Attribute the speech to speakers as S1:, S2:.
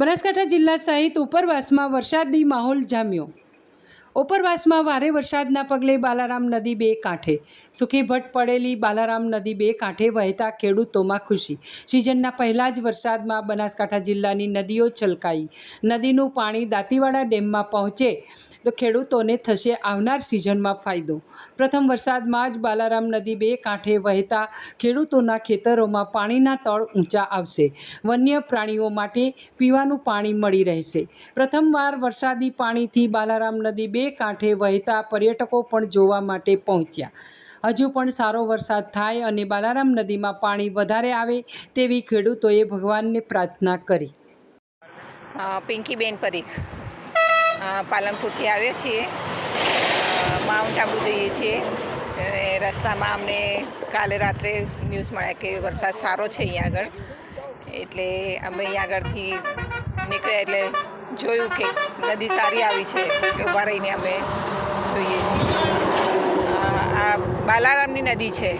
S1: બનાસકાંઠા જિલ્લા સહિત ઉપરવાસમાં વરસાદી માહોલ જામ્યો. ઉપરવાસમાં ભારે વરસાદના પગલે બાલારામ નદી બે કાંઠે. સુખી ભટ્ટ પડેલી બાલારામ નદી બે કાંઠે વહેતા ખેડૂતોમાં ખુશી. સિઝનના પહેલા જ વરસાદમાં બનાસકાંઠા જિલ્લાની નદીઓ છલકાઈ. નદીનું પાણી દાંતીવાડા ડેમમાં પહોંચે તો ખેડૂતોને થશે આવનાર સિઝનમાં ફાયદો. પ્રથમ વરસાદમાં જ બાલારામ નદી બે કાંઠે વહેતા ખેડૂતોના ખેતરોમાં પાણીના તળ ઊંચા આવશે. વન્ય પ્રાણીઓ માટે પીવાનું પાણી મળી રહેશે. પ્રથમવાર વરસાદી પાણીથી બાલારામ નદી બે કાંઠે વહેતા પર્યટકો પણ જોવા માટે પહોંચ્યા. હજુ પણ સારો વરસાદ થાય અને બાલારામ નદીમાં પાણી વધારે આવે તેવી ખેડૂતોએ ભગવાનને પ્રાર્થના કરી.
S2: પિંકીબેન પરીખ. પાલનપુરથી આવ્યા છીએ. માઉન્ટ આબુ જઈએ છીએ. અને રસ્તામાં અમને કાલે રાત્રે ન્યૂઝ મળ્યા કે વરસાદ સારો છે અહીંયા આગળ. એટલે અમે અહીંયા આગળથી નીકળ્યા એટલે જોયું કે નદી સારી આવી છે ઊભા રહીને અમે જોઈએ છીએ. આ બાલારામની નદી છે.